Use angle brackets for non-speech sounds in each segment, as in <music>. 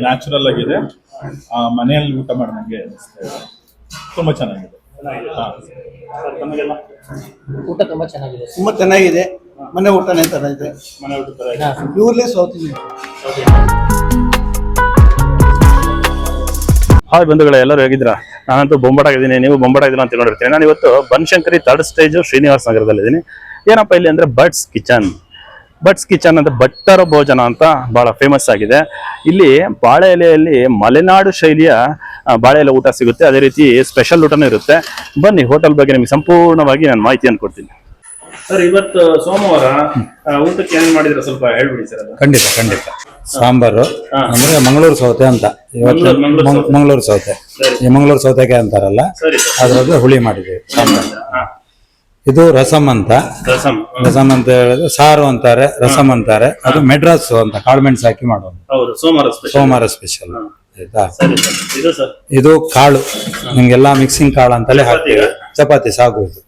Natural ಆಗಿದೆ. ಆ, ಮನೆಯಲ್ಲಿ ಊಟ ಮಾಡಿದಂಗೆ ಅನಿಸ್ತಾ ಇದೆ. ತುಂಬಾ ಚೆನ್ನಾಗಿದೆ. ಹಾ. ಊಟ ತುಂಬಾ ಚೆನ್ನಾಗಿದೆ. ತುಂಬಾ ಚೆನ್ನಾಗಿದೆ. ಮನೆ ಊಟನೇ ತರ ಇದೆ. ಮನೆ ಊಟ ತರ ಇದೆ. ಹಾ. Purely south Indian. ಹಾಯ್ ಬಂಧುಗಳೇ ಎಲ್ಲರೂ ಹೇಗಿದ್ದೀರಾ? ನಾನಂತೂ ಬೊಂಬಾಟಾಗಿದ್ದೀನಿ ನೀವು ಬೊಂಬಾಟಾಗಿದ್ದೀರಾ ಅಂತ ನೋಡಿರ್ತೀನಿ ನಾನು ಇವತ್ತು ಬನಶಂಕರಿ ಥರ್ಡ್ ಸ್ಟೇಜ್ ಶ್ರೀನಿವಾಸ ನಗರದಲ್ಲಿದ್ದೀನಿ. ಏನಪ್ಪ ಇಲ್ಲಿ ಅಂದ್ರೆ ಬರ್ಡ್ಸ್ ಕಿಚನ್ ಬಟ್ಸ್ ಕಿಚನ್ ಅಂತ ಭಟ್ಟರ ಭೋಜನ ಅಂತ ಬಹಳ ಫೇಮಸ್ ಆಗಿದೆ. ಇಲ್ಲಿ ಬಾಳೆ ಎಲೆಯಲ್ಲಿ ಮಲೆನಾಡು ಶೈಲಿಯ ಬಾಳೆ ಎಲೆ ಊಟ ಸಿಗುತ್ತೆ. ಅದೇ ರೀತಿ ಸ್ಪೆಷಲ್ ಊಟನೂ ಇರುತ್ತೆ. ಬನ್ನಿ ಹೋಟೆಲ್ ಬಗ್ಗೆ ನಿಮಗೆ ಸಂಪೂರ್ಣವಾಗಿ ನಾನು ಮಾಹಿತಿಯನ್ನು ಕೊಡ್ತೀನಿ. ಸರ್ ಇವತ್ತು ಸೋಮವಾರ ಊಟಕ್ಕೆ ಏನೇನು ಮಾಡಿದ್ರೆ ಸ್ವಲ್ಪ ಹೇಳ್ಬಿಡಿ ಸರ್ ಖಂಡಿತ ಖಂಡಿತ. ಸಾಂಬಾರು. ಅಂದ್ರೆ ಮಂಗಳೂರು ಸೌತೆ ಅಂತ. ಇವತ್ತು ಮಂಗಳೂರು- ಮಂಗಳೂರು ಮಂಗ್- ಸೌತೆ. ಮಂಗಳೂರು ಸೌತೆ. ಸರಿ. ಈ ಮಂಗಳೂರು ಸೌತೆಕಾಯಿ ಅಂತಾರಲ್ಲ ಅದ್ರ ಹುಳಿ ಮಾಡಿದ್ವಿ ಸಾಂಬಾರು ಹಾ. ಇದು ರಸಮ್ ಅಂತ. ರಸಂ ರಸಮ್ ಅಂತ ಹೇಳಿದ್ರೆ ಸಾರು ಅಂತಾರೆ ರಸಮ್ ಅಂತಾರೆ. ಅದು ಮೆಡ್ರಾಸ್ ಅಂತ ಕಾಳುಮೆಣಸು ಹಾಕಿ ಮಾಡೋದು. ಹೌದು ಸೋಮವಾರ ಸ್ಪೆಷಲ್ ಸೋಮವಾರ ಸ್ಪೆಷಲ್ ಆಯ್ತಾ? ಸರಿ ಸರ್. ಇದು ಸರ್? ಇದು ಕಾಳು. ನಿಮ್ಗೆಲ್ಲ ಮಿಕ್ಸಿಂಗ್ ಕಾಳು ಅಂತಲೇ ಹಾಕ್ತೀವಿ. ಚಪಾತಿ ಸಾಗು ಇದು.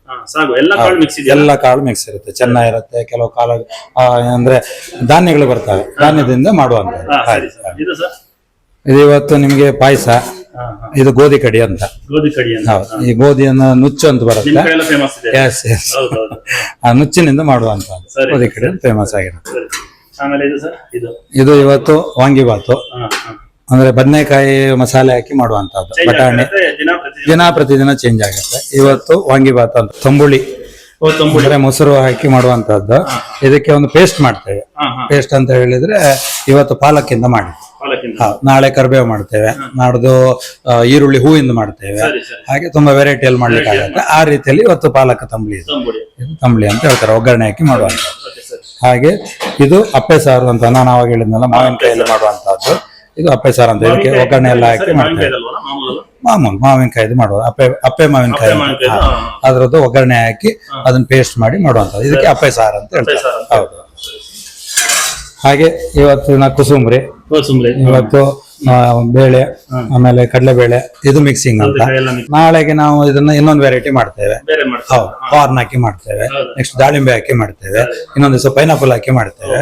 ಎಲ್ಲ ಕಾಳು ಮಿಕ್ಸ್ ಇದೆಯಲ್ಲ ಎಲ್ಲ ಕಾಳು ಮಿಕ್ಸ್ ಇರುತ್ತೆ. ಚೆನ್ನಾಗಿರುತ್ತೆ ಇರುತ್ತೆ ಕೆಲವು ಕಾಳು ಆ, ಅಂದ್ರೆ ಧಾನ್ಯಗಳು ಬರ್ತವೆ. ಧಾನ್ಯದಿಂದ ಮಾಡುವಂತ ಇದು ಸರ್? ಇದು ಇವತ್ತು ನಿಮಗೆ ಪಾಯಸ. ಇದು ಗೋಧಿ ಕಡಿ ಅಂತ. ಗೋಧಿ ಕಡಿ ಹೌದು. ಈ ಗೋಧಿಯನ್ನ ನುಚ್ಚು ಅಂತ ಬರುತ್ತೆ. ಎಸ್ ಎಸ್ ಆ ನುಚ್ಚಿನಿಂದ ಮಾಡುವಂತ. ಗೋಧಿ ಕಡಿ ಫೇಮಸ್ ಆಗಿರುತ್ತೆ. ಇದು ಇವತ್ತು ವಾಂಗಿಬಾತು. ಅಂದ್ರೆ ಬದನೆಕಾಯಿ ಮಸಾಲೆ ಹಾಕಿ ಮಾಡುವಂತಹದ್ದು. ಬಟಾಣಿ. ದಿನ ಪ್ರತಿದಿನ. ದಿನ ಚೇಂಜ್ ಆಗುತ್ತೆ. ಇವತ್ತು ವಾಂಗಿಬಾತ್ ಅಂತ. ತಂಬುಳಿ. ಅಂದ್ರೆ ಮೊಸರು ಹಾಕಿ ಮಾಡುವಂತದ್ದು ಇದಕ್ಕೆ ಒಂದು ಪೇಸ್ಟ್ ಮಾಡ್ತೇವೆ. ಪೇಸ್ಟ್ ಅಂತ ಹೇಳಿದ್ರೆ ಇವತ್ತು ಪಾಲಕ್ಕಿಂದ ಮಾಡಿ ನಾಳೆ ಕರ್ಬೇವು ಮಾಡ್ತೇವೆ. ನಾಡ್ದು ಈರುಳ್ಳಿ ಹೂವಿಂದ ಮಾಡ್ತೇವೆ. ಹಾಗೆ ತುಂಬಾ ವೆರೈಟಿಯಲ್ಲಿ ಮಾಡ್ಲಿಕ್ಕೆ ಆಗುತ್ತೆ. ಆ ರೀತಿಯಲ್ಲಿ ಇವತ್ತು ಪಾಲಕ್ ತಂಬಳಿ ಇದು. ತಂಬುಳಿ. ಅಂತ ಹೇಳ್ತಾರೆ. ಒಗ್ಗರಣೆ ಹಾಕಿ ಮಾಡುವಂತ ಹಾಗೆ ಇದು ಅಪ್ಪೆ ಸಾರು ಅಂತ ನಾನು ಅವಾಗ ಹೇಳಿದ್ನಲ್ಲ ಮಾವಿನಕಾಯಲ್ಲಿ ಮಾಡುವಂತಹದ್ದು. ಇದು ಅಪ್ಪೆ ಸಾರು ಅಂತ ಇದಕ್ಕೆ ಒಗ್ಗರಣೆ ಎಲ್ಲ ಹಾಕಿ ಮಾಡ್ತೇವೆ. ಮಾಮೂಲು ಮಾವಿನಕಾಯಿ ಮಾವಿನಕಾಯಿದು ಮಾಡುವ. ಅಪ್ಪೆ ಅಪ್ಪೆ ಮಾವಿನಕಾಯಿ. ಅದ್ರದ್ದು ಒಗ್ಗರಣೆ ಹಾಕಿ ಅದನ್ನ ಪೇಸ್ಟ್ ಮಾಡಿ ಮಾಡುವಂಥದ್ದು. ಇದಕ್ಕೆ ಅಪ್ಪೆ ಸಾರು ಅಂತ ಹೇಳ್ತಾರೆ. ಹೌದು. ಹಾಗೆ ಇವತ್ತಿನ ಕುಸುಂಬ್ರಿ. ಕುಸುಂಬ್ರಿ. ಇವತ್ತು ಬೇಳೆ ಆಮೇಲೆ ಕಡಲೆಬೇಳೆ ಇದು ಮಿಕ್ಸಿಂಗ್ ಅಂತ. ನಾಳೆಗೆ ನಾವು ಇದನ್ನ ಇನ್ನೊಂದು ವೆರೈಟಿ ಮಾಡ್ತೇವೆ. ಹೌದು ಕಾರ್ನ್ ಹಾಕಿ ಮಾಡ್ತೇವೆ. ನೆಕ್ಸ್ಟ್ ದಾಳಿಂಬೆ ಹಾಕಿ ಮಾಡ್ತೇವೆ. ಇನ್ನೊಂದು ದಿವಸ ಪೈನಾಪಲ್ ಹಾಕಿ ಮಾಡ್ತೇವೆ.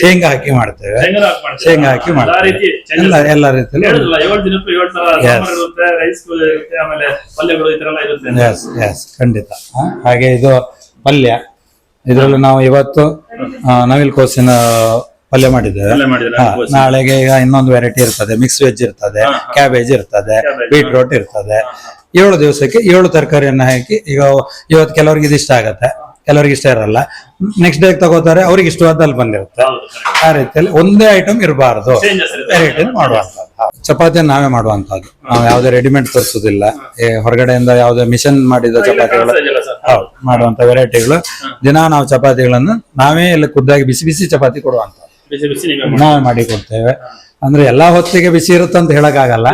ಶೇಂಗಾ ಹಾಕಿ ಮಾಡ್ತೇವೆ. ಶೇಂಗಾ ಹಾಕಿ ಮಾಡ್ತೇವೆ. ಎಲ್ಲ ಎಲ್ಲ ರೀತಿಯಲ್ಲಿ ಎಸ್ ಎಸ್ ಖಂಡಿತ. ಹಾಗೆ ಇದು ಪಲ್ಯ. ಇದರಲ್ಲಿ ನಾವು ಇವತ್ತು ನವಿಲ್ ಕೋಸಿನ ಪಲ್ಯ ಮಾಡಿದ್ದೇವೆ ಪಲ್ಯ ಮಾಡಿದ್ರೆ ಹಾ, ನವಿಲು ನಾಳೆಗೆ ಈಗ ಇನ್ನೊಂದು ವೆರೈಟಿ ಇರ್ತದೆ. ಮಿಕ್ಸ್ ವೆಜ್ ಇರ್ತದೆ ಕ್ಯಾಬೇಜ್ ಇರ್ತದೆ ಬೀಟ್ರೂಟ್ ಇರ್ತದೆ. ಏಳು ದಿವಸಕ್ಕೆ ಏಳು ತರಕಾರಿಯನ್ನು ಹಾಕಿ ಈಗ ಇವತ್ತು ಕೆಲವರಿಗೆ ಇದು ಇಷ್ಟ ಆಗತ್ತೆ. ಕೆಲವರಿಗೆ ಇಷ್ಟ ಇರಲ್ಲ. ನೆಕ್ಸ್ಟ್ ಡೇ ತಗೋತಾರೆ ಅವ್ರಿಗೆ ಇಷ್ಟವಾದಲ್ಲಿ ಬಂದಿರುತ್ತೆ. ಹೌದು correct. ಆ ರೀತಿಯಲ್ಲಿ ಒಂದೇ ಐಟಮ್ ಇರಬಾರ್ದು. Changes ಇರುತ್ತೆ. ವೆರೈಟಿ ಮಾಡುವಂತದ್ದು ಚಪಾತಿ ನಾವೇ ಮಾಡುವಂತದ್ದು ನಾವು ಯಾವುದೇ ರೆಡಿಮೇಡ್ ತರಿಸೋದಿಲ್ಲ ಈ ಹೊರಗಡೆಯಿಂದ ಯಾವುದೇ ಮಿಷನ್ ಮಾಡಿದ ಚಪಾತಿಗಳು? ಹೌದು ಮಾಡುವಂತ ವೆರೈಟಿಗಳು ದಿನ ನಾವು ಚಪಾತಿಗಳನ್ನು ನಾವೇ ಇಲ್ಲಿ ಖುದ್ದಾಗಿ ಬಿಸಿ ಬಿಸಿ ಚಪಾತಿ ಕೊಡುವಂತ ಬಿಸಿ ಬಿಸಿ ನೀವೇ ಮಾಡಿ. ನಾವೇ ಮಾಡಿ ಕೊಡ್ತೇವೆ. ಅಂದ್ರೆ ಎಲ್ಲಾ ಹೊತ್ತಿಗೆ ಬಿಸಿ ಇರುತ್ತೆ ಅಂತ ಹೇಳಕ್ಕಾಗಲ್ಲ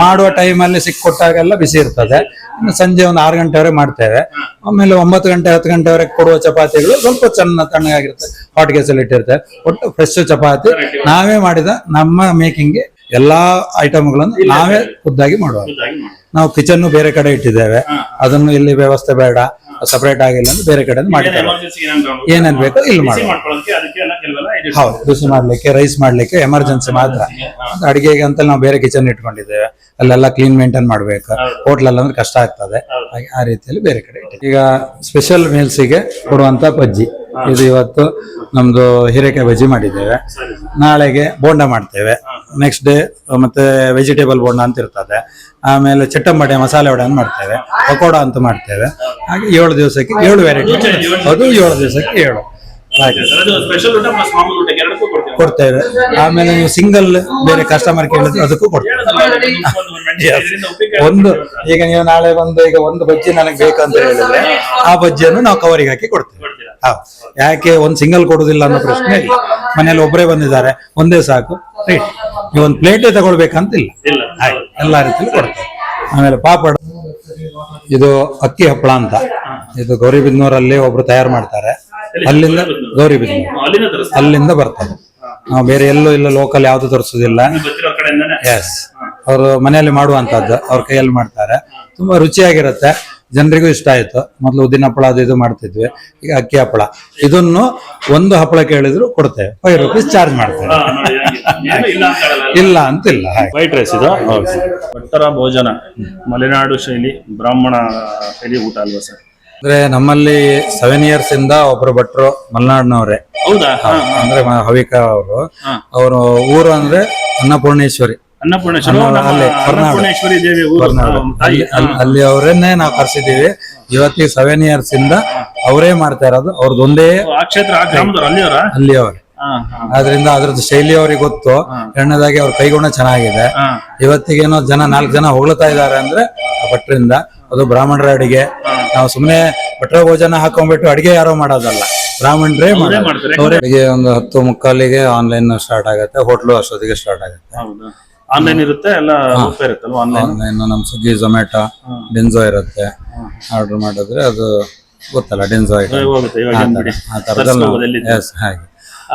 ಮಾಡುವ ಟೈಮಲ್ಲಿ ಸಿಕ್ಕೊಟ್ಟಾಗೆಲ್ಲ ಬಿಸಿ ಇರ್ತದೆ. ಇನ್ನು ಸಂಜೆ ಒಂದು ಆರು ಗಂಟೆವರೆಗೆ ಮಾಡ್ತೇವೆ. ಆಮೇಲೆ ಒಂಬತ್ತು ಗಂಟೆ ಹತ್ತು ಗಂಟೆವರೆಗೆ ಕೊಡುವ ಚಪಾತಿಗಳು ಸ್ವಲ್ಪ ಚೆನ್ನ ತಣ್ಣಗಾಗಿರುತ್ತೆ. ಹಾಟ್ ಗ್ಯಾಸಲ್ಲಿ ಇಟ್ಟಿರುತ್ತೆ. ಒಟ್ಟು ಫ್ರೆಶ್ ಚಪಾತಿ. ನಾವೇ ಮಾಡಿದ ನಮ್ಮ ಮೇಕಿಂಗ್ಗೆ ಎಲ್ಲಾ ಐಟಮ್ಗಳನ್ನು ನಾವೇ ಖುದ್ದಾಗಿ ಮಾಡುವ ನಾವು ಕಿಚನ್ ಬೇರೆ ಕಡೆ ಇಟ್ಟಿದ್ದೇವೆ. ಅದನ್ನು ಇಲ್ಲಿ ವ್ಯವಸ್ಥೆ ಬೇಡ. ಸಪರೇಟ್ ಆಗಿಲ್ಲ ಅಂದ್ರೆ ಬೇರೆ ಕಡೆ ಮಾಡಿದ್ದಾರೆ ಏನೇನ್ ಬೇಕೋ ಇಲ್ಲಿ ಮಾಡಿ ಹೌದು ಬಿಸಿ ಮಾಡ್ಲಿಕ್ಕೆ ರೈಸ್ ಮಾಡ್ಲಿಕ್ಕೆ ಎಮರ್ಜೆನ್ಸಿ ಮಾತ್ರ. ಅಡಿಗೆಗೆ ಅಂತ ನಾವು ಬೇರೆ ಕಿಚನ್ ಇಟ್ಕೊಂಡಿದ್ದೇವೆ. ಅಲ್ಲೆಲ್ಲ ಕ್ಲೀನ್ ಮೇಂಟೈನ್ ಮಾಡ್ಬೇಕು. ಹೋಟ್ಲಲ್ಲಿ ಅಂದ್ರೆ ಕಷ್ಟ ಆಗ್ತದೆ. ಹಾಗೆ ಆ ರೀತಿಯಲ್ಲಿ ಬೇರೆ ಕಡೆ. ಈಗ ಸ್ಪೆಷಲ್ ಮೀಲ್ಸಿಗೆ ಕೊಡುವಂತ ಬಜ್ಜಿ. ಇದು ಇವತ್ತು ನಮ್ದು ಹೀರೆಕಾಯಿ ಬಜ್ಜಿ ಮಾಡಿದ್ದೇವೆ. ನಾಳೆಗೆ ಬೋಂಡ ಮಾಡ್ತೇವೆ. ನೆಕ್ಸ್ಟ್ ಡೇ ಮತ್ತೆ ವೆಜಿಟೇಬಲ್ ಬೋಂಡ ಅಂತ ಇರ್ತದೆ. ಆಮೇಲೆ ಚಟ್ಟಂಬಡೆ ಮಸಾಲೆ ವಡೆ ಅಂತ ಮಾಡ್ತೇವೆ. ಪಕೋಡ ಅಂತ ಮಾಡ್ತೇವೆ. ಹಾಗೆ ಏಳು ದಿವಸಕ್ಕೆ ಏಳು ವೆರೈಟಿ ಅದು ಏಳು ದಿವಸಕ್ಕೆ ಏಳು ಕೊಡ್ತೀವಿ. ಆಮೇಲೆ ನೀವು ಸಿಂಗಲ್ ಬೇರೆ ಕಸ್ಟಮರ್ ಕೇಳಿದ್ರೆ ಅದಕ್ಕೂ ಕೊಡ್ತೇವೆ. ಒಂದು ಈಗ ನೀವು ನಾಳೆ ಬಂದು ಈಗ ಒಂದು ಬಜ್ಜಿ ನನಗೆ ಬೇಕಂತ ಹೇಳಿದ್ರೆ ಆ ಬಜ್ಜಿಯನ್ನು ನಾವು ಕವರಿಗೆ ಹಾಕಿ ಕೊಡ್ತೇವೆ. ಯಾಕೆ ಒಂದ್ ಸಿಂಗಲ್ ಕೊಡುದಿಲ್ಲ ಅನ್ನೋ ಪ್ರಶ್ನೆ ಇಲ್ಲ. ಮನೇಲಿ ಒಬ್ಬರೇ ಬಂದಿದ್ದಾರೆ. ಒಂದೇ ಸಾಕು. ರೈಟ್ ನೀವು ಒಂದು ಪ್ಲೇಟೇ ತಗೊಳ್ಬೇಕಂತ ಇಲ್ಲ. ಎಲ್ಲಾ ರೀತಿಯಲ್ಲಿ ಕೊಡ್ತೇವೆ. ಆಮೇಲೆ ಪಾಪಡ ಇದು ಅಕ್ಕಿ ಹಪ್ಪಳ ಅಂತ. ಇದು ಗೌರಿಬಿದ್ನೂರಲ್ಲಿ ಒಬ್ರು ತಯಾರು ಮಾಡ್ತಾರೆ. ಅಲ್ಲಿಂದ ಗೌರಿಬಿದ್ನೂರು. ಅಲ್ಲಿಂದ ಬರ್ತಾರೆ ಬರ್ತದೆ. ನಾವು ಬೇರೆ ಎಲ್ಲೂ ಇಲ್ಲ ಲೋಕಲ್ ಯಾವ್ದು ತರಿಸೋದಿಲ್ಲ. ಎಸ್ ಅವರು ಮನೆಯಲ್ಲಿ ಮಾಡುವಂತದ್ದು ಅವ್ರ ಕೈಯಲ್ಲಿ ಮಾಡ್ತಾರೆ. ತುಂಬಾ ರುಚಿಯಾಗಿರುತ್ತೆ. ಜನರಿಗೂ ಇಷ್ಟ ಆಯ್ತು. ಮೊದಲು ಉದ್ದಿನ ಹಪ್ಪಳ ಅದು ಇದು ಮಾಡ್ತಿದ್ವಿ. ಈಗ ಅಕ್ಕಿ ಹಪ್ಪಳ. ಇದನ್ನು ಒಂದು ಹಪ್ಪಳ ಕೇಳಿದ್ರು ಕೊಡ್ತೇವೆ. ಫೈವ್ ರುಪೀಸ್ ಚಾರ್ಜ್ ಮಾಡ್ತೇವೆ. ಇಲ್ಲ ಅಂತಿಲ್ಲ. ಇಲ್ಲ ವೈಟ್ ರೈಸ್ ಇದು? ಭಟ್ಟರ ಭೋಜನ. ಮಲೆನಾಡು ಶೈಲಿ ಬ್ರಾಹ್ಮಣ ಶೈಲಿ ಊಟ ಅಲ್ವಾ ಸರ್? ಅಂದ್ರೆ ನಮ್ಮಲ್ಲಿ ಸೆವೆನ್ ಇಯರ್ಸ್ ಇಂದ ಒಬ್ರು ಭಟ್ರು ಮಲೆನಾಡಿನವ್ರೆ. ಹೌದಾ? ಅಂದ್ರೆ ಹವಿಕಾ ಅವರು. ಅವರು ಊರು ಅಂದ್ರೆ ಅನ್ನಪೂರ್ಣೇಶ್ವರಿ. ಅನ್ನಪೂರ್ಣೇಶ್ವರಿ ದೇವಿ ತಾಯಿ ಅಲ್ಲಿ- ಅವರನ್ನೇ ನಾವು ಕರ್ಸಿದೀವಿ. ಇವತ್ತಿಗೆ ಸೆವೆನ್ ಇಯರ್ಸ್ ಇಂದ ಅವರೇ ಮಾಡ್ತಾ ಇರೋದು. ಅವ್ರದ್ದು ಒಂದೇ ಆ ಕ್ಷೇತ್ರ ಆ ಗ್ರಾಮದವ್ರು ಅಲ್ಲಿಯವರ? ಅಲ್ಲಿ ಅವ್ರ ಆದ್ರಿಂದ ಅದ್ರದ್ದು ಶೈಲಿ ಅವ್ರಿಗೆ ಗೊತ್ತು ಎರಡನೇದಾಗಿ ಅವ್ರ ಕೈಗುಣ ಚೆನ್ನಾಗಿದೆ. ಇವತ್ತಿಗೇನೋ ಜನ ನಾಲ್ಕು ಜನ ಹೊಗಳ್ತಾ ಇದ್ದಾರೆ ಅಂದ್ರೆ ಆ ಭಟ್ರಿಂದ. ಅದು ಬ್ರಾಹ್ಮಣರ ಅಡಿಗೆ. ನಾವು ಸುಮ್ಮನೆ ಭಟ್ರ ಭೋಜನ ಹಾಕೊಂಡ್ಬಿಟ್ಟು ಅಡಿಗೆ ಯಾರೋ ಮಾಡೋದಲ್ಲ. ಬ್ರಾಹ್ಮಣರೇ. ಮಾಡ್ತಾರೆ. ಅವರೇ ಅಡಿಗೆ ಒಂದು ಹತ್ತು ಮುಕ್ಕಾಲಿಗೆ ಆನ್ಲೈನ್ ಸ್ಟಾರ್ಟ್ ಆಗುತ್ತೆ. ಹೋಟ್ಲು ಅಷ್ಟೊತ್ತಿಗೆ ಸ್ಟಾರ್ಟ್ ಆಗುತ್ತೆ. ಆನ್ಲೈನ್ ಇರುತ್ತೆ ಎಲ್ಲ ಇರುತ್ತಲ್ವಾ ಆನ್ಲೈನ್ ಆನ್ಲೈನ್ ನಮ್ ಸ್ವಿಗ್ಗಿ ಝೊಮ್ಯಾಟೊ ಡೆನ್ಸೋ ಇರುತ್ತೆ. ಆರ್ಡರ್ ಮಾಡಿದ್ರೆ ಅದು ಗೊತ್ತಲ್ಲ ಡೆನ್ಸೋ ಹೋಗುತ್ತೆ ಇವಾಗ ಆ ತರದಲ್ಲಿ ತರ್ಸ್ಕೊಬೋದು ಎಲ್ಲಿಂದ. ಎಸ್ ಹಾಗೆ.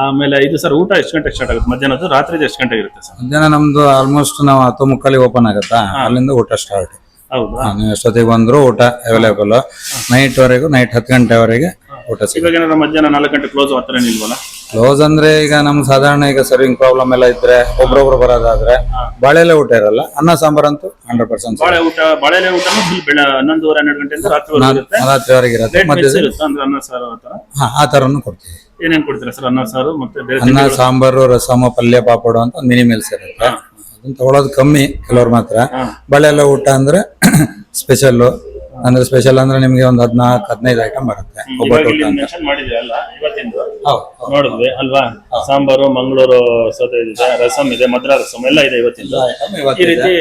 ಆಮೇಲೆ ಇದು ಸರ್ ಊಟ ಎಷ್ಟು ಗಂಟೆಗೆ ಸ್ಟಾರ್ಟ್ ಆಗುತ್ತೆ? ಮಧ್ಯಾಹ್ನದ್ದು ರಾತ್ರಿ ಎಷ್ಟು ಗಂಟೆಗೆ ಇರುತ್ತೆ ಸರ್? ಮಧ್ಯಾಹ್ನ ನಮ್ದು ಆಲ್ಮೋಸ್ಟ್ ನಾವು ಹತ್ತು ಮುಕ್ಕಾಲಿಗೆ ಓಪನ್ ಆಗುತ್ತಾ? ಅಲ್ಲಿಂದ ಊಟ ಸ್ಟಾರ್ಟ್ ಹೌದಾ? ನೀವು ಎಷ್ಟೊತ್ತಿಗೆ ಬಂದ್ರು ಊಟ ಅವೈಲೇಬಲ್ ನೈಟ್ ವರೆಗೂ ನೈಟ್ ಹತ್ತು ಗಂಟೆವರೆಗೆ ಊಟ ಸಿಗುತ್ತೆ ಇವಾಗ ಮಧ್ಯಾಹ್ನ ನಾಲ್ಕು ಗಂಟೆ ಕ್ಲೋಸ್ ಹತ್ರ ನಿಲ್ವಲ್ಲ ಕ್ಲೋಸ್ ಅಂದ್ರೆ ಈಗ ನಮ್ ಸಾಧಾರಣ ಈಗ ಸರ್ವಿಂಗ್ ಪ್ರಾಬ್ಲಮ್ ಎಲ್ಲ ಇದ್ರೆ ಒಬ್ರೊಬ್ರು ಬರೋದಾದ್ರೆ ಬಾಳೆಲೆ ಊಟ ಇರಲ್ಲ ಅನ್ನ ಸಾಂಬಾರ್ ಅಂತೂ ಹಂಡ್ರೆಡ್ ಪರ್ಸೆಂಟ್ ಬಾಳೆ ಊಟ ಬಾಳೆಲೆ ಊಟ ಬೆಳ ಹನ್ನೊಂದುವರೆ ಹನ್ನೆರಡು ಗಂಟೆಯಿಂದ ರಾತ್ರಿ ಇರುತ್ತೆ. ರಾತ್ರಿವರೆಗೆ ಇರುತ್ತೆ. ಮತ್ತೆ ಆ ತರ ಆ ತರನು ಕೊಡ್ತೀವಿ. ಏನೇನ್ ಕೊಡ್ತೀರಾ ಸರ್ ಅನ್ನ ಸಾರು ಮತ್ತೆ ಅನ್ನ ಸಾಂಬಾರು ರಸಮ ಪಲ್ಯ ಪಾಪಡು ಅಂತ ಒಂದು ಮಿನಿ ಮೀಲ್ಸ್ ಇರುತ್ತೆ ಅದನ್ನ ತಗೊಳೋದು ಕಮ್ಮಿ ಕೆಲವ್ರು ಮಾತ್ರ. ಬಾಳೆಲೆ ಊಟ ಅಂದ್ರೆ <coughs> ಸ್ಪೆಷಲ್ ಅಂದ್ರೆ ಸ್ಪೆಷಲ್ ಅಂದ್ರೆ ನಿಮ್ಗೆ ಒಂದು ಹದಿನಾಲ್ಕು ಹದಿನೈದು ಐಟಮ್ ಬರುತ್ತೆ ಇವಾಗ ಒಬ್ಬಟ್ಟು ಊಟ ಅಂತ ಮೆನ್ಷನ್ ಮಾಡಿದ್ವಿ ಅಲ್ಲ ಇವತ್ತಿಂದು. ಹೌದು ನೋಡಿದ್ವಿ ಅಲ್ವಾ? ಸಾಂಬಾರು ಮಂಗಳೂರು ಸೌತೆ ಇದೆ ರಸಮ್ ಇದೆ ಮದ್ರಾ ರಸಮ್ ಎಲ್ಲ ಇದೆ ಇವತ್ತಿಂದು. ಈ ರೀತಿ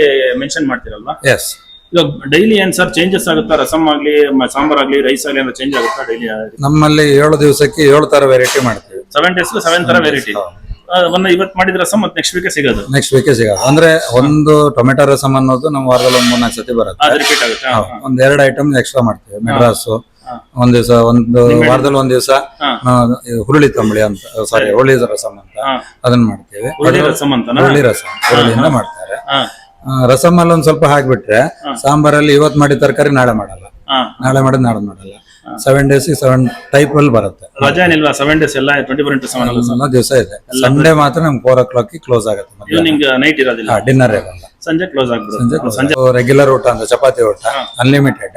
ಮೆನ್ಷನ್ ಮಾಡ್ತೀರಲ್ವಾ? ಎಸ್ ಇವಾಗ ಡೈಲಿ ಏನ್ ಸರ್ ಚೇಂಜಸ್ ಆಗುತ್ತಾ? ರಸಮ್ ಆಗ್ಲಿ ಮ- ಸಾಂಬಾರ್ ಆಗ್ಲಿ ರೈಸ್ ಆಗ್ಲಿ ಏನೋ ಚೇಂಜ್ ಆಗುತ್ತಾ ಡೈಲಿ ನಮ್ಮಲ್ಲಿ ಏಳು ದಿವಸಕ್ಕೆ ಏಳು ತರ ವೆರೈಟಿ ಮಾಡ್ತೀವಿ. ಸೆವೆನ್ ಡೇಸ್ ಸೆವೆನ್ ತರ ವೆರೈಟಿ ಒಂದು ಇವತ್ತು ಮಾಡಿದ ರಸಮ್ ಮತ್ತೆ ನೆಕ್ಸ್ಟ್ ವೀಕ್ ಸಿಗೋದು. ನೆಕ್ಸ್ಟ್ ವೀಕೆ ಸಿಗೋದು. ಅಂದ್ರೆ ಒಂದು ಟೊಮೆಟೊ ರಸಮ್ ಅನ್ನೋದು ನಮ್ಮ ವಾರದಲ್ಲಿ ಒಂದು ಮೂರ್ನಾಲ್ಕು ಸತಿ ಬರುತ್ತೆ. ಅದು ರಿಪೀಟ್ ಆಗುತ್ತೆ. ಹಾ, ಹಾ. ಒಂದ್ ಎರಡು ಐಟಮ್ ಎಕ್ಸ್ಟ್ರಾ ಮಾಡ್ತೀವಿ. ಮೆಡ್ರಾಸು ಒಂದ್ ದಿವಸ ಒಂದು ವಾರದಲ್ಲಿ ಒಂದ್ ದಿವಸ ಹುರುಳಿ ತಂಬಳಿ ಅಂತ ಸಾರಿ. ಹುರುಳಿ ರಸಮ್ ಅಂತ ಹಾ. ಅದನ್ನ ಮಾಡ್ತೀವಿ. ಹುರುಳಿ ರಸಮ್ ಅಂತನಾ? ಹುರುಳಿ ರಸಂ. ಹುರುಳಿಯಿಂದ ಮಾಡ್ತಾರೆ. ಹಾ, ರಸಮ್ ಅಲ್ಲಿ ಒಂದ್ ಸ್ವಲ್ಪ ಹಾಕ್ಬಿಟ್ರೆ ಸಾಂಬಾರಲ್ಲಿ ಇವತ್ ಮಾಡಿದ ತರಕಾರಿ ನಾಳೆ ಮಾಡಲ್ಲ. ಹಾ. ನಾಳೆ ಮಾಡಿದ್ ನಾಳೆ ಮಾಡಲ್ಲ. ಸೆವೆನ್ ಡೇಸ್ ಸೆವೆನ್ ಟೈಪ್ ಅಲ್ಲಿ ಬರುತ್ತೆ. ರಜಾ ಏನಿಲ್ವಾ? ಸೆವೆನ್ ಡೇಸ್ ಎಲ್ಲ ಟ್ವೆಂಟಿ ಫೋರ್ ಇಂಟು ಸೆವೆನ್ ಎಲ್ಲ ದಿವಸ ಇದೆ. ಸಂಡೇ ಮಾತ್ರ ನಮ್ಗೆ ಫೋರ್ ಓ ಕ್ಲಾಕ್ ಕ್ಲೋಸ್ ಆಗುತ್ತೆ ಈವ್ನಿಂಗ್ ನೈಟ್ ಇರೋದಿಲ್ಲ? ಡಿನ್ನರ್ ಇರಲ್ಲ ಸಂಜೆ ಕ್ಲೋಸ್ ಆಗ್ಬಿಡುತ್ತೆ. ಸಂಜೆ ರೆಗ್ಯುಲರ್ ಊಟ ಅಂತ ಚಪಾತಿ ಊಟ ಅನ್ಲಿಮಿಟೆಡ್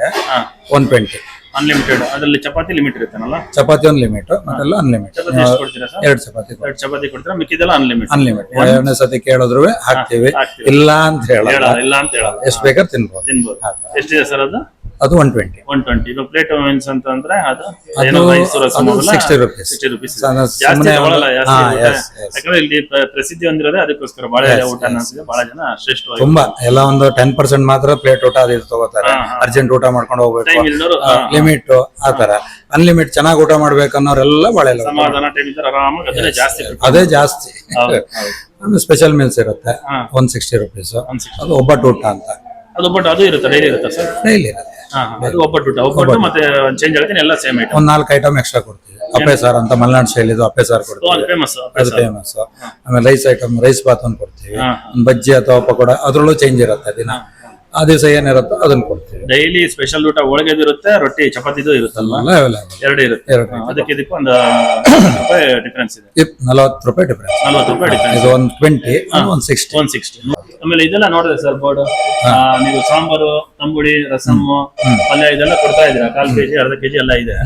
ಒನ್ ಟ್ವೆಂಟಿ ಅನ್ಲಿಮಿಟೆಡ್ ಅದರಲ್ಲಿ ಚಪಾತಿ ಲಿಮಿಟ್ ಇರುತ್ತಲ್ಲ ಚಪಾತಿ ಒಂದು ಲಿಮಿಟ್ ಮತ್ತೆಲ್ಲ ಅನ್ಲಿಮಿಟೆಡ್ ಚಪಾತಿ ಎಷ್ಟು ಕೊಡ್ತೀರಾ ಸರ್? ಎರಡು ಚಪಾತಿ ಎರಡು ಚಪಾತಿ ಕೊಡ್ತೀರಾ? ಮಿಕ್ಕಿದೆಲ್ಲ ಅನ್ಲಿಮಿಟ್ ಅನ್ಲಿಮಿಟ್ ಎರಡನೇ ಸತಿ ಕೇಳಿದ್ರು ಹಾಕ್ತಿವಿ. ಇಲ್ಲ ಅಂತ ಹೇಳಲ್ಲ. ಇಲ್ಲ ಅಂತ ಹೇಳಲ್ಲ. ಎಷ್ಟು ಬೇಕಾದ್ರೆ ತಿನ್ಬೋದು. ತಿನ್ಬೋದು. ಎಷ್ಟಿದೆ ಸರ್ ಅದು? ಅದು ಒನ್ ಟ್ವೆಂಟಿ ಒನ್ ಟ್ವೆಂಟಿ ಇದು ಪ್ಲೇಟ್ ಮೀನ್ಸ್ ಅಂತ ಅಂದ್ರೆ ಅದು ಅದು ಏನೋ ರೈಸ್ ರಸಮ್ ಅದು 60 rupees. ಸಿಕ್ಸ್ಟಿ ರುಪೀಸ್ ಜಾಸ್ತಿ ತಗೊಳಲ್ಲ ಜಾಸ್ತಿ. ಯಾಕಂದ್ರೆ ಇಲ್ಲಿ ಪ್ರಸಿದ್ಧಿ ಹೊಂದಿರೋದೇ ಅದಕ್ಕೋಸ್ಕರ. ಬಾಳೆ ಊಟ ಅನ್ನೋದು ಬಹಳ ಜನ ಶ್ರೇಷ್ಠ ತುಂಬಾ. ಎಲ್ಲ ಒಂದು ಟೆನ್ ಪರ್ಸೆಂಟ್ ಮಾತ್ರ ಪ್ಲೇಟ್ ಊಟ ಅದು ತಗೋತಾರೆ. ಅರ್ಜೆಂಟ್ ಊಟ ಮಾಡ್ಕೊಂಡು ಹೋಗ್ಬೇಕು. ಲಿಮಿಟ್ ಆ ತರ. ಅನ್ಲಿಮಿಟ್ ಚೆನ್ನಾಗಿ ಊಟ ಮಾಡ್ಬೇಕು ಅನ್ನೋರೆಲ್ಲ ಬಾಳೆ ಎಲೆ ಊಟ ಸಮಾಧಾನ ಟೈಮ್ ಆರಾಮಾಗಿ ಅದನ್ನೇ ಜಾಸ್ತಿ ಅದೇ ಜಾಸ್ತಿ. ಸ್ಪೆಷಲ್ ಮೀಲ್ಸ್ ಇರುತ್ತೆ. ಒನ್ ಸಿಕ್ಸ್ಟಿ ರುಪೀಸ್ ಅದು ಒಬ್ಬಟ್ಟು ಊಟ ಅಂತ. ಅದು ಬಟ್ ಅದು ಇರುತ್ತೆ? ಡೈಲಿ ಇರುತ್ತೆ ಸರ್? ಡೈಲಿ ಇರುತ್ತೆ. ಅದು ಒಬ್ಬಟ್ಟು ಊಟ ಒಬ್ಬಟ್ಟು ಮತ್ತೆ ಚೇಂಜ್ ಎಲ್ಲ ಸೇಮ್ ಐಟಮ್ ಒಂದ್ ನಾಲ್ಕು ಐಟಮ್ ಎಕ್ಸ್ಟ್ರಾ ಕೊಡ್ತೀವಿ. ಅಪ್ಪೆ ಸಾರ್ ಅಂತ ಮಲೆನಾಡು ಶೈಲಿದು ಅಪ್ಪೆ ಸಾರ್ ಕೊಡ್ತೀವಿ. ಫೇಮಸ್ ಅದು ಫೇಮಸ್ ಆಮೇಲೆ ರೈಸ್ ಐಟಮ್ ರೈಸ್ ಬಾತ್ ಒಂದು ಕೊಡ್ತೀವಿ. ಒಂದ್ ಬಜ್ಜಿ ಅಥವಾ ಪಕೋಡ ಅದ್ರಲ್ಲೂ ಚೇಂಜ್ ಇರುತ್ತೆ ದಿನ. ಆ ದಿವಸ ಏನಿರುತ್ತೋ ಅದನ್ನ ಕೊಡ್ತೀವಿ. ಡೈಲಿ ಸ್ಪೆಷಲ್ ಊಟ ಹೋಳಿಗೆದು ಇರುತ್ತೆ ರೊಟ್ಟಿ ಚಪಾತಿದು ಇರುತ್ತಲ್ಲ ಎರಡು ಇರುತ್ತೆ. ಅದಕ್ಕೆ ಇದಕ್ಕೆ ಒಂದು ರೂಪಾಯಿ ಡಿಫ್ರೆನ್ಸ್ ಇದೆ. ನಲವತ್ತು ರೂಪಾಯಿ ಡಿಫ್ರೆನ್ಸ್ ನಲ್ವತ್ತು ರೂಪಾಯಿ ಡಿಫ್ರೆನ್ಸ್ ಇದು ಒಂದು ಟ್ವೆಂಟಿ ಒಂದು ಸಿಕ್ಸ್ಟಿ ಒಂದು ಸಿಕ್ಸ್ಟಿ ಆಮೇಲೆ ಇದೆಲ್ಲ ನೋಡಿದೆ ಸರ್ ಬೋರ್ಡ್ ನೀವು ಸಾಂಬಾರು ತಂಬುಳಿ ರಸಮ್ಮು ಪಲ್ಯ ಇದೆಲ್ಲ ಕೊಡ್ತಾ ಇದ್ದೀರಾ? ಕಾಲ್ ಕೆಜಿ ಅರ್ಧ ಕೆಜಿ ಎಲ್ಲ ಇದೆ.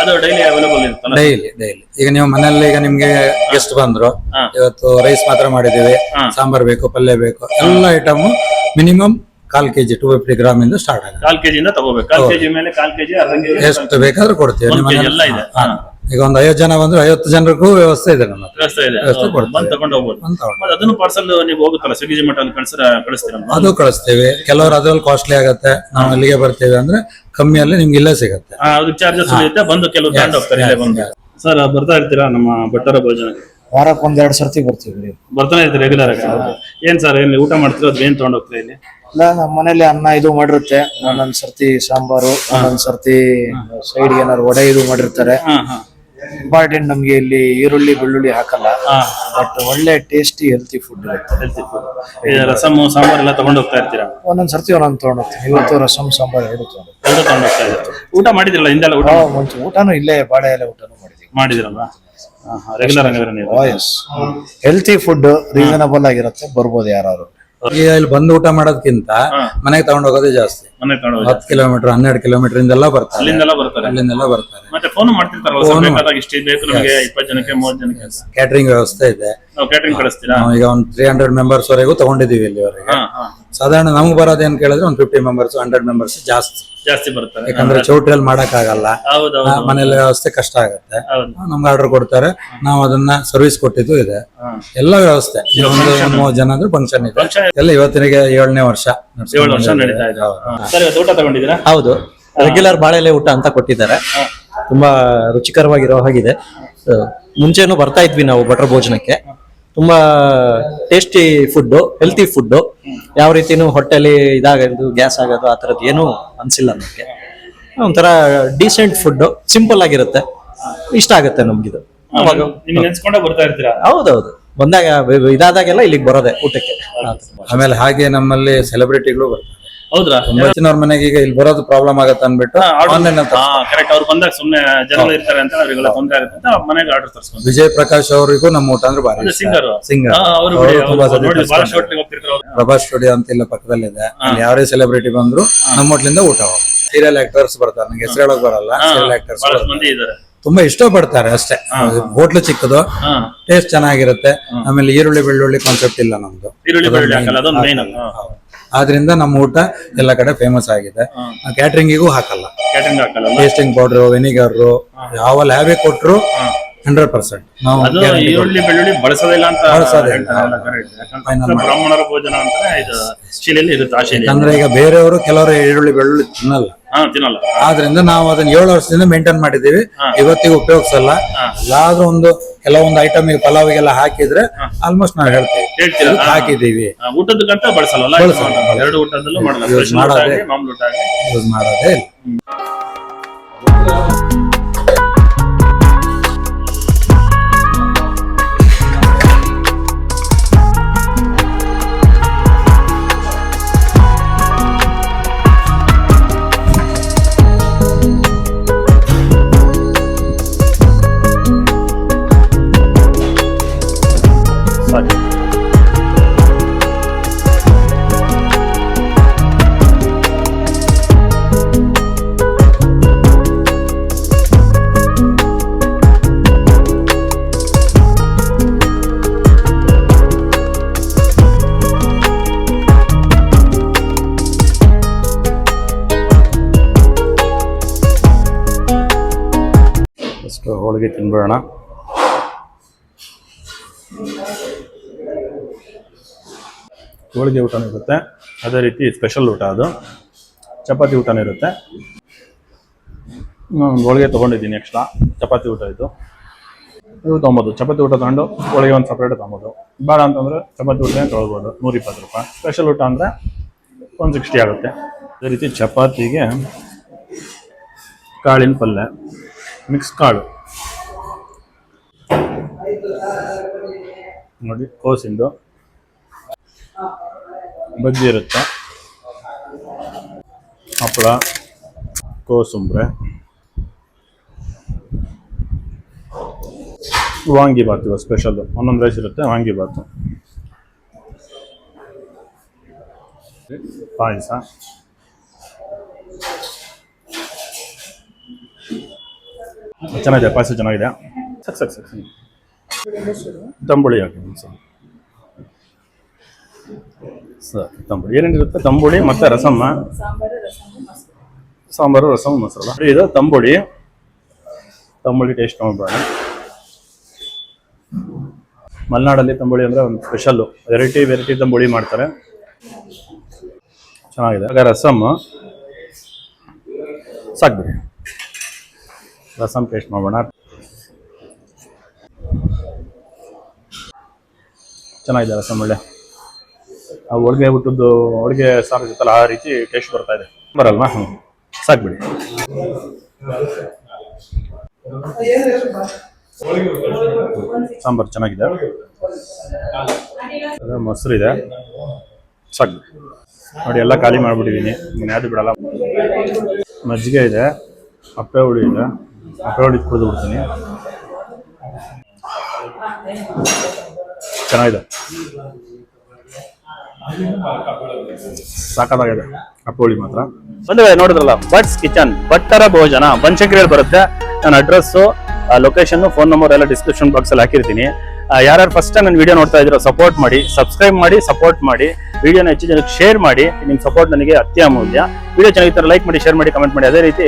ಅದು ಡೈಲಿ ಅವೈಲೇಬಲ್ ಇರುತ್ತಲ್ಲ ಡೈಲಿ ಡೈಲಿ ಈಗ ನೀವು ಮನೆಯಲ್ಲಿ ಈಗ ನಿಮ್ಗೆ ಗೆಸ್ಟ್ ಬಂದ್ರು. ಇವತ್ತು ರೈಸ್ ಮಾತ್ರ ಮಾಡಿದೀವಿ. ಸಾಂಬಾರ್ ಬೇಕು ಪಲ್ಯ ಬೇಕು ಎಲ್ಲ ಐಟಮ್ ಮಿನಿಮಮ್ ಕಾಲ್ ಕೆಜಿ ಟೂ ಫಿಫ್ಟಿ ಗ್ರಾಮ್ ಇಂದ ಸ್ಟಾರ್ಟ್ ಆಗುತ್ತೆ. ಕಾಲ್ ಕೆಜಿ ಇಂದ ತಗೋಬೇಕು. ಕಾಲ್ ಕೆಜಿ ಮೇಲೆ ಕಾಲ್ ಕೆಜಿ ಅರ್ಧ ಕೆಜಿ ಎಷ್ಟು ಬೇಕಾದ್ರೂ ಕೊಡ್ತೀವಿ. ಒಂದ್ ಕೆಜಿ ಎಲ್ಲ ಇದೆ. ಹಾ. ಈಗ ಒಂದು ಐವತ್ತು ಜನ ಬಂದ್ರೆ ಐವತ್ತು ಜನರಿಗೂ ವ್ಯವಸ್ಥೆ ಇದೆ ನಮ್ಮ ಹತ್ರ. ವ್ಯವಸ್ಥೆ ಇದೆ. ವ್ಯವಸ್ಥೆ ಕೊಡ್ತೀವಿ. ಬಂದು ತಗೊಂಡು ಹೋಗ್ಬೋದು. ಮತ್ತೆ ಅದನ್ನು ಪಾರ್ಸಲ್ ನೀವು ಹೋಗುತ್ತಲ್ಲ ಸ್ವಿಗ್ಗಿ ಜೊಮ್ಯಾಟೊ ಅಲ್ಲಿ ಕಳ್ಸಿರ ಕಳಿಸ್ತೀರಲ್ವಾ ಅದು ಕಳಿಸ್ತೀವಿ. ಕೆಲವರು ಅದ್ರಲ್ಲಿ ಕಾಸ್ಟ್ಲಿ ಆಗುತ್ತೆ. ನಾವು ಅಲ್ಲಿಗೆ ಬರ್ತೇವೆ ಅಂದ್ರೆ ಕಮ್ಮಿಯಲ್ಲಿ ನಿಮ್ಗೆ ಇಲ್ಲೇ ಸಿಗುತ್ತೆ. ಆ, ಅದಕ್ಕೆ ಚಾರ್ಜಸ್ ಇರುತ್ತೆ ಬಂದು ಕೆಲವು ತಗೊಂಡು ಹೋಗ್ತಾರೆ ಇಲ್ಲೇ ಬಂದು. ಸರ್ ಬರ್ತಾ ಇರ್ತೀರಾ ನಮ್ಮ ಭಟ್ಟರ ಭೋಜನ? ವಾರಕ್ಕೆ ಒಂದೆರಡು ಸರ್ತಿ ಬರ್ತೀವಿ. ಬರ್ತಾನೆ ಇರ್ತೀರಿ ರೆಗ್ಯುಲರ್ ಆಗಿ. ಏನ್ ಸರ್ ಏನ್ ಊಟ ಮಾಡ್ತೀರಾ? ಅದ್ ಏನ್ ತಗೊಂಡ್ ಹೋಗ್ತೀರಾ ಇಲ್ಲಿ ಇಲ್ಲ? ನಮ್ಮ ಮನೇಲಿ ಅನ್ನ ಇದು ಮಾಡಿರುತ್ತೆ. ಒಂದೊಂದ್ ಸರ್ತಿ ಸಾಂಬಾರು ಒಂದೊಂದ್ ಸರ್ತಿ ಸೈಡ್ ಏನಾರು ವಡೆ ಇದು ಮಾಡಿರ್ತಾರೆ. ಇಂಪಾರ್ಟೆಂಟ್ ನಮ್ಗೆ ಇಲ್ಲಿ ಈರುಳ್ಳಿ ಬೆಳ್ಳುಳ್ಳಿ ಹಾಕಲ್ಲ. ಬಟ್ ಒಳ್ಳೆ ಟೇಸ್ಟಿ ಹೆಲ್ತಿ ಫುಡ್ ಇರುತ್ತೆ. ಫುಡ್ ರಸಮ್ ಸಾಂಬಾರ್ ಎಲ್ಲ ತಗೊಂಡು ಹೋಗ್ತಾ ಇರ್ತೀರಾ? ಒಂದೊಂದ್ ಸರ್ತಿ ಒಂದೊಂದು ತಗೊಂಡೋಗ್ತೀನಿ ಇವತ್ತು ರಸಮ್ ಸಾಂಬಾರ್ ಎರಡು ತೊಗೊಂಡು ಎರಡು ತಗೊಂಡು ಹೋಗ್ತಾ ಇದ್ದೀರಾ? ಊಟ ಮಾಡಿದ್ರಲ್ಲ ಹಿಂದೆಲ್ಲ ಊಟ? ಮುಂಚೆ ಊಟನೂ ಇಲ್ಲೇ ಬಾಳೆ ಎಲೆ ಊಟನೂ ಮಾಡಿದೀವಿ. ಮಾಡಿದಿರಲ್ಲ? ರೆಗ್ಯುಲರ್ ಹಂಗಾದ್ರೆ ನೀವು? ಎಸ್ ಹೆಲ್ತಿ ಫುಡ್ ರೀಸನಬಲ್ ಆಗಿರುತ್ತೆ. ಬರ್ಬೋದು ಯಾರು ಈಗ ಇಲ್ಲಿ ಬಂದು ಊಟ ಮಾಡೋದಕ್ಕಿಂತ ಮನೆಗೆ ತಗೊಂಡು ಹೋಗೋದೇ ಜಾಸ್ತಿ. ಮನೆ ತಗೊಂಡು ಹತ್ತು ಕಿಲೋಮೀಟರ್ ಹನ್ನೆರಡು ಕಿಲೋಮೀಟರ್ ಇಂದೆಲ್ಲ ಬರ್ತಾರೆ. ಅಲ್ಲಿಂದೆಲ್ಲ ಬರ್ತಾರೆ. ಅಲ್ಲಿಂದೆಲ್ಲ ಬರ್ತಾರೆ. ಮತ್ತೆ ಫೋನ್ ಮಾಡ್ತಿರ್ತಾರಲ್ಲ ಸರ್ ಬೇಕಾದಾಗ ಇಷ್ಟು ಬೇಕು ನಮಗೆ ಇಪ್ಪತ್ತು ಜನಕ್ಕೆ ಮೂವತ್ತು ಜನಕ್ಕೆ ಅಂತ. ಕ್ಯಾಟರಿಂಗ್ ವ್ಯವಸ್ಥೆ ಇದೆ. ನಾವು ಕ್ಯಾಟರಿಂಗ್ ಕಳಿಸ್ತೀರಾ? ನಾವು ಈಗ ಒಂದು ತ್ರೀ ಹಂಡ್ರೆಡ್ ಮೆಂಬರ್ಸ್ ವರೆಗೂ ತಗೊಂಡಿದೀವಿ ಇಲ್ಲಿವರೆಗೆ. ಹಾ. ಸಾಧಾರಣ ನಮ್ಗೆ ಬರೋದೇನ್ ಕೇಳಿದ್ರೆ ಒಂದು ಫಿಫ್ಟಿ ಮೆಂಬರ್ಸ್ ಹಂಡ್ರೆಡ್ ಮೆಂಬರ್ಸ್ ಜಾಸ್ತಿ. ಜಾಸ್ತಿ ಬರ್ತಾರೆ ಯಾಕಂದ್ರೆ ಚೌಟ್ರಿಯಲ್ಲಿ ಮಾಡಕ್ ಆಗಲ್ಲ ಮನೆಯಲ್ಲಿ ಮನೇಲಿ ವ್ಯವಸ್ಥೆ ಕಷ್ಟ ಆಗುತ್ತೆ. ನಮ್ಗೆ ಆರ್ಡರ್ ಕೊಡ್ತಾರೆ. ನಾವು ಅದನ್ನ ಸರ್ವಿಸ್ ಕೊಟ್ಟಿದ್ದು ಇದೆ. ಎಲ್ಲ ವ್ಯವಸ್ಥೆ. ಒಂದು ಮೂವತ್ತು ಜನ ಅಂದ್ರೆ ಫಂಕ್ಷನ್ ಇದೆ. ಎಲ್ಲ ಇವತ್ತಿನಿಗೆ ಏಳನೇ ವರ್ಷ ಹೌದು. ರೆಗ್ಯುಲರ್ ಬಾಳೆಲೆ ಊಟ ಅಂತ ಕೊಟ್ಟಿದ್ದಾರೆ. ತುಂಬಾ ರುಚಿಕರವಾಗಿರೋ ಹಾಗಿದೆ. ಮುಂಚೆನೂ ಬರ್ತಾ ಇದ್ವಿ ನಾವು ಭಟ್ರ ಭೋಜನಕ್ಕೆ. ತುಂಬಾ ಟೇಸ್ಟಿ ಫುಡ್ ಹೆಲ್ತಿ ಫುಡ್ ಯಾವ ರೀತಿನೂ ಹೊಟ್ಟೆಲಿ ಇದಾಗೋದು ಗ್ಯಾಸ್ ಆಗೋದು ಆ ಥರದ್ದು ಏನೂ ಅನ್ಸಿಲ್ಲ ನಮಗೆ. ಒಂಥರ ಡೀಸೆಂಟ್ ಫುಡ್ ಸಿಂಪಲ್ ಆಗಿರುತ್ತೆ. ಇಷ್ಟ ಆಗುತ್ತೆ ನಮ್ಗಿದು. ಅವಾಗ ನಿಮ್ಗೆ ನೆನ್ಸ್ಕೊಂಡೇ ಬರ್ತಾ ಇರ್ತೀರಾ? ಹೌದೌದು. ಬಂದಾಗ ಇದಾದಾಗೆಲ್ಲ ಇಲ್ಲಿಗೆ ಬರೋದೆ ಊಟಕ್ಕೆ. ಆಮೇಲೆ ಹಾಗೆ ನಮ್ಮಲ್ಲಿ ಸೆಲೆಬ್ರಿಟಿಗಳು ಬರ್ತಾರೆ. ಹೌದ್ರಾ? ತುಂಬಾ ಮನೆಗೆ ಈಗ ಇಲ್ಲಿ ಬರೋದು ಪ್ರಾಬ್ಲಮ್ ಆಗತ್ತೆ ಅನ್ಬಿಟ್ಟು ಆನ್ಲೈನ್ ಅಂತ ಕರೆಕ್ಟ್ ಅವ್ರು ಬಂದಾಗ ಸುಮ್ನೆ ಜನ ಇರ್ತಾರೆ ಅಂತ ಅವ್ರಿಗೆಲ್ಲ ತೊಂದರೆ ಆಗುತ್ತೆ ಅಂತ ಮನೆಗೆ ಆರ್ಡರ್ ತರಿಸ್ಕೊಂಡು ವಿಜಯ್ ಪ್ರಕಾಶ್ ಅವರಿಗೂ ನಮ್ಮ ಊಟ ಅಂದ್ರೆ ಬಾರಿ ಸಿಂಗರ್ ಸಿಂಗರ್. ಪ್ರಭಾಸ್ ಸ್ಟುಡಿಯೋ ಅಂತ ಇಲ್ಲ ಪಕ್ಕದಲ್ಲಿದೆ ಇದೆ. ಯಾರೇ ಸೆಲೆಬ್ರಿಟಿ ಬಂದ್ರು ನಮ್ಮ ಹೋಟ್ಲಿಂದ ಊಟ ಸೀರಿಯಲ್ ಆಕ್ಟರ್ಸ್ ಬರ್ತಾರೆ ನಂಗೆ ಹೆಸರು ಹೇಳಕ್ ಬರಲ್ಲ. ಸೀರಿಯಲ್ ಆಕ್ಟರ್ಸ್ ತುಂಬಾ ಮಂದಿ ಇದ್ದಾರೆ. ತುಂಬಾ ಇಷ್ಟಪಡ್ತಾರೆ ಅಷ್ಟೇ. ಹೋಟ್ಲು ಚಿಕ್ಕದು ಟೇಸ್ಟ್ ಚೆನ್ನಾಗಿರುತ್ತೆ. ಆಮೇಲೆ ಈರುಳ್ಳಿ ಬೆಳ್ಳುಳ್ಳಿ ಕಾನ್ಸೆಪ್ಟ್ ಇಲ್ಲ ನಮ್ದು. ಈರುಳ್ಳಿ ಬೆಳ್ಳುಳ್ಳಿ ಆದ್ರಿಂದ ನಮ್ಮ ಊಟ ಎಲ್ಲ ಕಡೆ ಫೇಮಸ್ ಆಗಿದೆ. ಕ್ಯಾಟ್ರಿಂಗಿಗೂ ಹಾಕಲ್ಲ. ಕ್ಯಾಟರಿಂಗ್ ಹಾಕಲ್ಲ ಟೇಸ್ಟಿಂಗ್ ಪೌಡರ್ ವಿನಿಗರ್ ಯಾವ ಲ್ಯಾಬೇ ಕೊಟ್ಟರು ಹಂಡ್ರೆಡ್ ಪರ್ಸೆಂಟ್ ನಾವು ಅದು ಈರುಳ್ಳಿ ಬೆಳ್ಳುಳ್ಳಿ ಬಳಸೋದಿಲ್ಲ ಅಂತ ಬಳಸೋದಿಲ್ಲ. ಹೇಳ್ತಾರಲ್ಲ, correct. ಯಾಕಂದ್ರೆ ಬ್ರಾಹ್ಮಣರ ಭೋಜನ ಅಂತಾನೆ ಇದು ಶೀಲೆಯಲ್ಲಿ ಇರುತ್ತೆ ಆ ಶೈಲಿ ಅಂದ್ರೆ ಈಗ ಬೇರೆಯವರು ಕೆಲವರು ಈರುಳ್ಳಿ ಬೆಳ್ಳುಳ್ಳಿ ತಿನ್ನಲ್ಲ. ತಿನ್ನಲ್ಲ. ಆದ್ರಿಂದ ನಾವು ಅದನ್ನ ಏಳು ವರ್ಷದಿಂದ ಮೇಂಟೈನ್ ಮಾಡಿದೀವಿ ಇವತ್ತಿಗೆ ಉಪಯೋಗಿಸಲ್ಲ. ಎಲ್ಲಾದ್ರೂ ಒಂದು ಕೆಲವೊಂದು ಐಟಮ್ ಪಲಾವಿಗೆಲ್ಲ ಹಾಕಿದ್ರೆ ಆಲ್ಮೋಸ್ಟ್ ನಾವು ಹೇಳ್ತೀವಿ. ಹಾಕಿದೀವಿ ಊಟದ ಗಂಟ ಬಳಸಲ್ಲ. ಎರಡು ಊಟದಲ್ಲೂ ಮಾಡಲ್ಲ. ಮಾಡೋದೇ. ಮಾಡೋದೇ ಇಲ್ಲ. ತಿನ್ಬಿಡೋಣ ಹೋಳಿಗೆ ಊಟನೂ ಇರುತ್ತೆ. ಅದೇ ರೀತಿ ಸ್ಪೆಷಲ್ ಊಟ ಅದು. ಚಪಾತಿ ಊಟನೂ ಇರುತ್ತೆ. ಹೋಳಿಗೆ ತೊಗೊಂಡಿದ್ದೀನಿ ಎಕ್ಸ್ಟ್ರಾ ಚಪಾತಿ ಊಟ ಇದು. ಇದು ತೊಗೊಬೋದು ಚಪಾತಿ ಊಟ ತಗೊಂಡು ಹೋಳಿಗೆ ಒಂದು ಸಪ್ರೇಟ್ ತೊಗೊಬೋದು ಬೇಡ ಅಂತಂದರೆ ಚಪಾತಿ ಊಟನೇ ತೊಗೊಳ್ಬೋದು. ನೂರಿಪ್ಪತ್ತು ರೂಪಾಯಿ. ಸ್ಪೆಷಲ್ ಊಟ ಅಂದರೆ ಒನ್ ಸಿಕ್ಸ್ಟಿ ಆಗುತ್ತೆ. ಅದೇ ರೀತಿ ಚಪಾತಿಗೆ ಕಾಳಿನ ಪಲ್ಯ ಮಿಕ್ಸ್ ಕಾಳು. ನೋಡಿ ಕೋಸಿಂದು ಬಜ್ಜಿ ಇರುತ್ತೆ. ಹಪ್ಪಳ, ಕೋಸುಂಬ್ರೆ. ವಾಂಗಿ ಬಾತು ಇವಾಗ ಸ್ಪೆಷಲ್ ಒಂದೊಂದು ರೈಸ್ ಇರುತ್ತೆ, ವಾಂಗಿ ಬಾತು ಪಾಯಸ. ಚೆನ್ನಾಗಿದೆ ಪಾಯಸ ಚೆನ್ನಾಗಿದೆ. ಸಕ್ ಸಕ್ ಸಕ್. ತಂಬುಳಿ ಹಾಕಿ. ಸರ್ ತಂಬುಳಿ. ಏನೇನಿರುತ್ತೆ? ತಂಬುಳಿ ಮತ್ತೆ ರಸಮ್ಮ. ಸಾಂಬಾರು, ರಸಮ್ ಮೊಸರಲ್ಲ ಇದು ತಂಬುಳಿ. ತಂಬುಳಿ ಟೇಸ್ಟ್ ಮಾಡಬೇಡ ಮಲೆನಾಡಲ್ಲಿ ತಂಬುಳಿ ಅಂದ್ರೆ ಒಂದು ಸ್ಪೆಷಲ್ ವೆರೈಟಿ ವೆರೈಟಿ ತಂಬುಳಿ ಮಾಡ್ತಾರೆ. ಚೆನ್ನಾಗಿದೆ. ಆಗ ರಸಮ್. ಸಾಕ್ಬಿಡಿ. ರಸಮ್ ಟೇಸ್ಟ್ ಮಾಡೋಣ ಚೆನ್ನಾಗಿದೆ ರಸಮ್ ಒಳ್ಳೆ. ಆ ಹೋಳಿಗೆ ಊಟದ್ದು ಹೋಳಿಗೆ ಸಾರು ಜೊತೆ ಆ ರೀತಿ ಟೇಸ್ಟ್ ಬರ್ತಾ ಇದೆ. ಬರಲ್ವಾ? ಹ್ಞೂ ಸಾಕ್ಬಿಡಿ. ಸಾಂಬಾರು ಚೆನ್ನಾಗಿದೆ. ಮೊಸರು ಇದೆ ಸಾಕು. ನೋಡಿ, ಎಲ್ಲ ಖಾಲಿ ಮಾಡಿಬಿಟ್ಟಿದ್ದೀನಿ. ಯಾವುದು ಬಿಡಲ್ಲ. ಮಜ್ಜಿಗೆ ಇದೆ ಅಪ್ಪೆ ಹುಳಿ ಇದೆ. ಅಪ್ಪೆ ಹುಳಿ ಕುಡಿದು ಬಿಡ್ತೀನಿ. ಚೆನ್ನಾಗಿದೆ. ಸಾಕಾಗಿದೆ ಅಪ್ಪೋಳಿ ಮಾತ್ರ. ಬಂದ್ರೆ ನೋಡಿದ್ರಲ್ಲ ಬಟ್ಸ್ ಕಿಚನ್ ಭಟ್ಟರ ಭೋಜನ ಬನಶಂಕರಿಯಲ್ಲಿ ಬರುತ್ತೆ. ನನ್ನ ಅಡ್ರೆಸ್ಸು ಲೊಕೇಶನ್ ಫೋನ್ ನಂಬರ್ ಎಲ್ಲ ಡಿಸ್ಕ್ರಿಪ್ಷನ್ ಬಾಕ್ಸ್ ಅಲ್ಲಿ ಹಾಕಿರ್ತೀನಿ. ಯಾರ್ಯಾರು ಫಸ್ಟ್ ಟೈಮ್ ನನ್ನ ವಿಡಿಯೋ ನೋಡ್ತಾ ಇದ್ದೀರೋ ಸಪೋರ್ಟ್ ಮಾಡಿ ಸಬ್ಸ್ಕ್ರೈಬ್ ಮಾಡಿ ಸಪೋರ್ಟ್ ಮಾಡಿ ವಿಡಿಯೋನ ಹೆಚ್ಚು ಜನಕ್ಕೆ ಶೇರ್ ಮಾಡಿ ನಿಮ್ಮ ಸಪೋರ್ಟ್ ನನಗೆ ಅತ್ಯಮೂಲ್ಯ ವಿಡಿಯೋ ಚೆನ್ನಾಗಿರ್ತಾರೆ ಲೈಕ್ ಮಾಡಿ ಶೇರ್ ಮಾಡಿ ಕಮೆಂಟ್ ಮಾಡಿ. ಅದೇ ರೀತಿ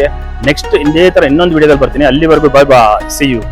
ನೆಕ್ಸ್ಟ್ ಇದೇ ತರ ಇನ್ನೊಂದು ವಿಡಿಯೋದಲ್ಲಿ ಬರ್ತೀನಿ. ಅಲ್ಲಿವರೆಗೂ ಬಾಯ್ ಬಾ ಸಿ ಯು